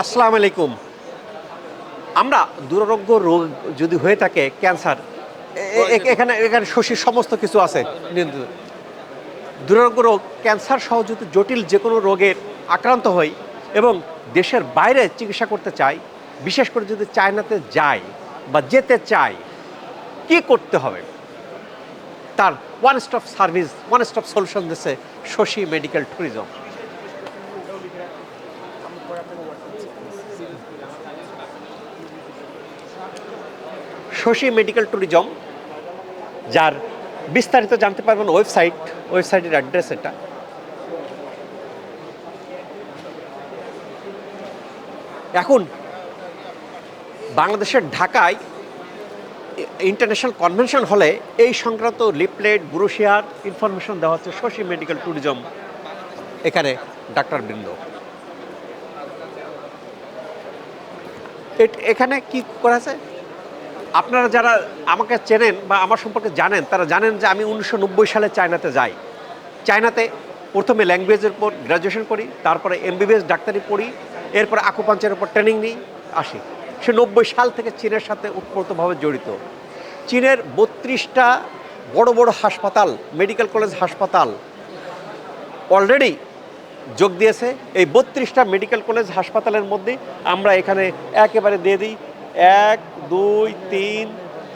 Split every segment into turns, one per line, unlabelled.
আসসালামু আলাইকুম। আমরা দুরারোগ্য রোগ যদি হয়ে থাকে, ক্যান্সার এখানে এখানে শশীর সমস্ত কিছু আছে। দুরারোগ্য রোগ, ক্যান্সার সহ যদি জটিল যে কোনো রোগের আক্রান্ত হই এবং দেশের বাইরে চিকিৎসা করতে চাই, বিশেষ করে যদি চায়নাতে যাই বা যেতে চাই, কি করতে হবে? তার one stop service one stop solution দিচ্ছে Shashi medical tourism Shashi medical tourism, যার বিস্তারিত জানতে পারবেন ওয়েবসাইট, ওয়েবসাইটের অ্যাড্রেস এটা। এখন, বাংলাদেশের ঢাকায় ইন্টারন্যাশনাল কনভেনশন হলে এই সংক্রান্ত লিফলেট, ব্রুশিয়ার, ইনফরমেশন দেওয়া হচ্ছে শশী মেডিকেল ট্যুরিজম এখানে ডাক্তার বৃন্দ। এখানে কি করা আছে? আপনারা যারা আমাকে চেনেন বা আমার সম্পর্কে জানেন, তারা জানেন যে আমি উনিশশো নব্বই সালে চায়নাতে যাই। চায়নাতে প্রথমে ল্যাঙ্গুয়েজের উপর গ্র্যাজুয়েশন করি, তারপরে এমবিবিএস ডাক্তারি পড়ি, এরপর আকুপাঞ্চের উপর ট্রেনিং নিই, আসি। সে নব্বই সাল থেকে চীনের সাথে উৎপর্তভাবে জড়িত। চীনের বত্রিশটা বড় বড় হাসপাতাল, মেডিকেল কলেজ হাসপাতাল অলরেডি যোগ দিয়েছে। এই বত্রিশটা মেডিকেল কলেজ হাসপাতালের মধ্যে আমরা এখানে একেবারে দিয়ে দিই এক, দুই, তিন,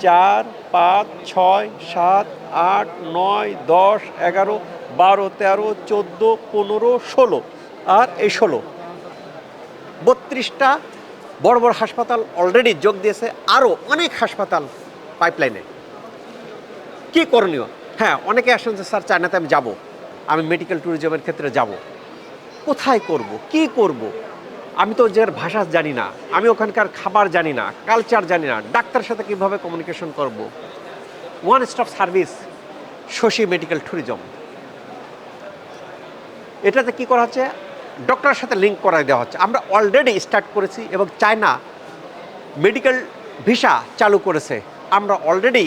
চার, পাঁচ, ছয়, সাত, আট, নয়, দশ, এগারো, বারো, তেরো, চোদ্দ, পনেরো, ষোলো। আর এই ষোলো। বত্রিশটা বড় বড় হাসপাতাল অলরেডি যোগ দিয়েছে। আরও অনেক হাসপাতাল পাইপলাইনে কি করণীয়? হ্যাঁ অনেকে আসেন যে, স্যার, চায়নাতে আমি যাব। আমি মেডিকেল ট্যুরিজমের ক্ষেত্রে যাব। কোথায় করব? কি করব? আমি তো যে ভাষা জানি না, আমি ওখানকার খাবার জানি না কালচার জানি না ডাক্তারের সাথে কীভাবে কমিউনিকেশন করব? One stop service Shashi medical tourism এটাতে কি করা হচ্ছে? ডক্টরের সাথে লিঙ্ক করাই দেওয়া হচ্ছে। আমরা অলরেডি স্টার্ট করেছি এবং চায়না মেডিকেল ভিসা চালু করেছে। আমরা অলরেডি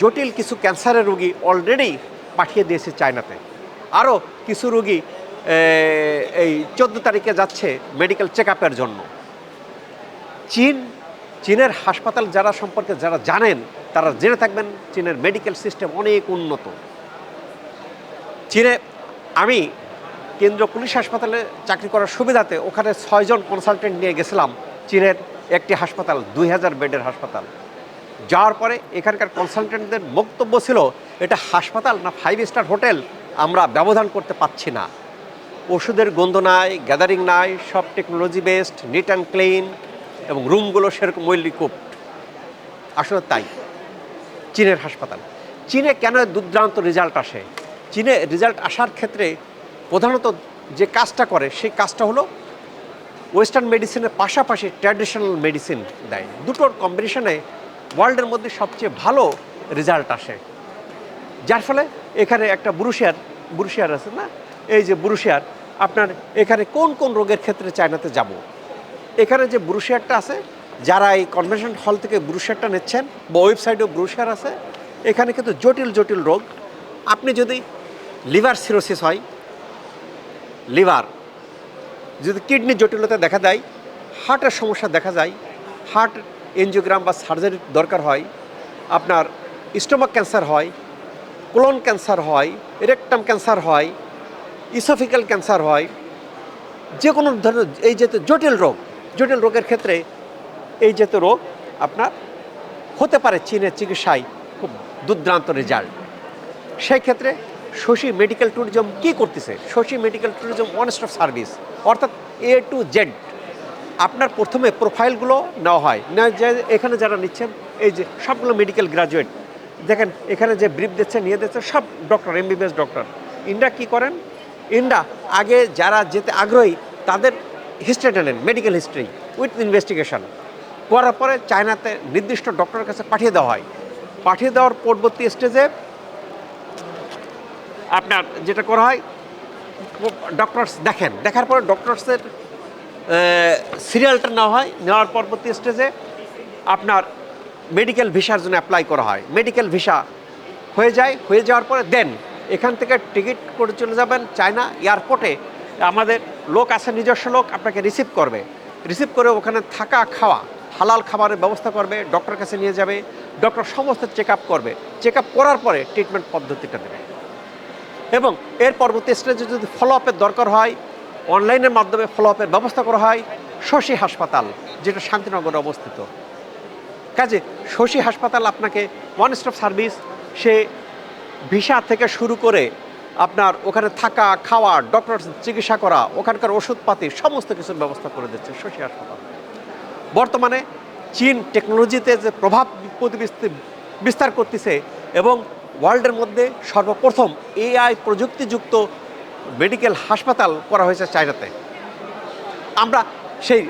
জটিল কিছু ক্যান্সারের রোগী অলরেডি পাঠিয়ে দিয়েছি চায়নাতে। আরও কিছু রোগী এই চোদ্দ তারিখে যাচ্ছে মেডিকেল চেক জন্য। চীন, চীনের হাসপাতাল যারা সম্পর্কে যারা জানেন, তারা জেনে থাকবেন চীনের মেডিকেল সিস্টেম অনেক উন্নত। চীনে, আমি কেন্দ্রীয় পুলিশ হাসপাতালে চাকরি করার সুবিধাতে ওখানে ছয়জন কনসালটেন্ট নিয়ে গেছিলাম। চীনের একটি হাসপাতাল, দুই হাজার বেডের হাসপাতাল। যাওয়ার পরে এখানকার কনসালটেন্টদের বক্তব্য ছিল, এটা হাসপাতাল না ফাইভ স্টার হোটেল আমরা ব্যবধান করতে পারছি না। ওষুধের গন্ধ নাই গ্যাদারিং নাই, সব technology based neat and clean এবং রুমগুলো সেরকম ওয়েল আসলে তাই। চীনের হাসপাতাল। চীনে কেন দুর্দান্ত রেজাল্ট আসে? চীনে রেজাল্ট আসার ক্ষেত্রে প্রধানত যে কাজটা করে, সেই কাজটা হলো ওয়েস্টার্ন মেডিসিনের পাশাপাশি ট্র্যাডিশনাল মেডিসিন দেয়। দুটোর কম্বিনেশনে ওয়ার্ল্ডের মধ্যে সবচেয়ে ভালো রেজাল্ট আসে। যার ফলে এখানে একটা বুরুশিয়ার বুরুশিয়ার আছে না? এই যে ব্রুশিয়ার আপনার এখানে কোন কোন রোগের ক্ষেত্রে চায়নাতে যাব? এখানে যে ব্রুশিয়ারটা আছে, যারা এই কনভেনশন হল থেকে ব্রুশিয়ারটা নিচ্ছেন, বা ওয়েবসাইটেও ব্রুশিয়ার আছে, এখানে কিন্তু জটিল জটিল রোগ। আপনি যদি লিভার সিরোসিস হয়, লিভার, যদি কিডনির জটিলতা দেখা দেয় হার্টের সমস্যা দেখা যায় হার্ট এনজিওগ্রাম বা সার্জারির দরকার হয়, আপনার স্টোমাক ক্যান্সার হয় কোলন ক্যান্সার হয় রেকটাম ক্যান্সার হয় ইসোফিক্যাল ক্যান্সার হয়, যে কোনো ধরনের এই যে জটিল রোগ, জটিল রোগের ক্ষেত্রে এই যে রোগ আপনার হতে পারে চীনের চিকিৎসায় খুব দুর্দান্ত রেজাল্ট সেই ক্ষেত্রে শশী মেডিকেল ট্যুরিজম কি করতেছে? Shashi medical tourism one stop service অর্থাৎ এ টু জেড আপনার প্রথমে প্রোফাইলগুলো নেওয়া হয়। না যে এখানে যারা নিচ্ছেন, এই যে সবগুলো মেডিকেল গ্রাজুয়েট দেখেন এখানে যে ব্রিফ দিচ্ছে নিয়ে দিচ্ছে সব ডক্টর এমবিবিএস ডক্টর ইন্ডা কি করেন? ইন্ডা আগে যারা যেতে আগ্রহী, তাদের হিস্ট্রিটা নেন মেডিকেল হিস্ট্রি উইথ ইনভেস্টিগেশন করার পরে চায়নাতে নির্দিষ্ট ডক্টরের কাছে পাঠিয়ে দেওয়া হয়। পাঠিয়ে দেওয়ার পরবর্তী স্টেজে আপনার যেটা করা হয় ডক্টরস দেখেন। দেখার পরে ডক্টরসের সিরিয়ালটা নেওয়া হয়। নেওয়ার পরবর্তী স্টেজে আপনার মেডিকেল ভিসার জন্য অ্যাপ্লাই করা হয়। মেডিকেল ভিসা হয়ে যায়, হয়ে যাওয়ার পরে দেন এখান থেকে টিকিট করে চলে যাবেন চায়না এয়ারপোর্টে। আমাদের লোক আছে, নিজস্ব লোক আপনাকে রিসিভ করবে। রিসিভ করে ওখানে থাকা, খাওয়া, হালাল খাবারের ব্যবস্থা করবে ডক্টর কাছে নিয়ে যাবে ডক্টর সমস্ত চেক আপ করবে। চেক আপ করার পরে ট্রিটমেন্ট পদ্ধতিটা দেবে। এবং এর পরবর্তী স্টেজে যদি ফলো আপের দরকার হয় অনলাইনের মাধ্যমে ফলো আপের ব্যবস্থা করা হয়, শশী হাসপাতাল, যেটা শান্তিনগরে অবস্থিত। কাজে শশী হাসপাতাল আপনাকে ওয়ান স্টপ সার্ভিস সে ভিসা থেকে শুরু করে আপনার ওখানে থাকা, খাওয়া ডক্টর চিকিৎসা করা, ওখানকার ওষুধপাতি, সমস্ত কিছুর ব্যবস্থা করে দিচ্ছে শশী হাসপাতাল। বর্তমানে চীন টেকনোলজিতে যে প্রভাব বিস্তার করতেছে এবং ওয়ার্ল্ডের মধ্যে সর্বপ্রথম এআই প্রযুক্তিযুক্ত মেডিকেল হাসপাতাল করা হয়েছে চায়নাতে। আমরা সেই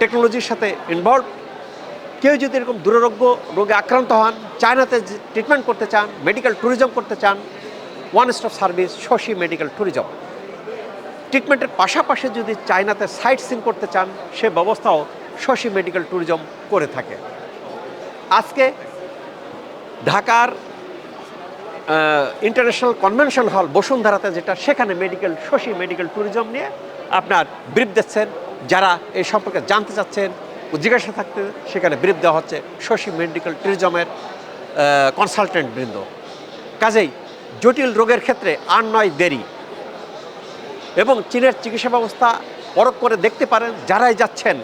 টেকনোলজির সাথে ইনভলভ কেউ যদি এরকম দুরারোগ্য রোগে আক্রান্ত হন, চায়নাতে ট্রিটমেন্ট করতে চান মেডিকেল ট্যুরিজম করতে চান one stop service Shashi medical tourism ট্রিটমেন্টের পাশাপাশি যদি চায়নাতে সাইট সিন করতে চান, সে ব্যবস্থাও শশী মেডিকেল ট্যুরিজম করে থাকে। আজকে ঢাকার ইন্টারন্যাশনাল কনভেনশন হল বসুন্ধরাতে যেটা, সেখানে মেডিকেল শশী মেডিকেল ট্যুরিজম নিয়ে আপনার ব্রিফ দিচ্ছেন। যারা এই সম্পর্কে জানতে চাচ্ছেন জিজ্ঞাসা থাকতে সেখানে ব্রিফ দেওয়া হচ্ছে শশী মেডিকেল ট্যুরিজমের কনসালটেন্ট বৃন্দ। কাজেই জটিল রোগের ক্ষেত্রে আর নয় দেরি। এবং চীনের চিকিৎসা ব্যবস্থা পরখ করে দেখতে পারেন যারাই যাচ্ছেন,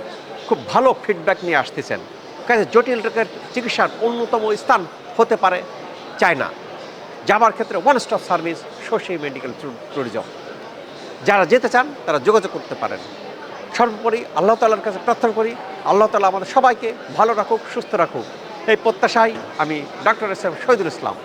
খুব ভালো ফিডব্যাক নিয়ে আসতেছেন। কাজে জটিল রোগের চিকিৎসার অন্যতম স্থান হতে পারে চায়না। যাবার ক্ষেত্রে one stop service Shashi medical tourism. যারা যেতে চান, তারা যোগাযোগ করতে পারেন। সর্বোপরি আল্লাহ তালার কাছে প্রার্থনা করি, আল্লাহ তালা আমাদের সবাইকে ভালো রাখুক, সুস্থ রাখুক। এই প্রত্যাশায় আমি doctor S M Shahidul Islam.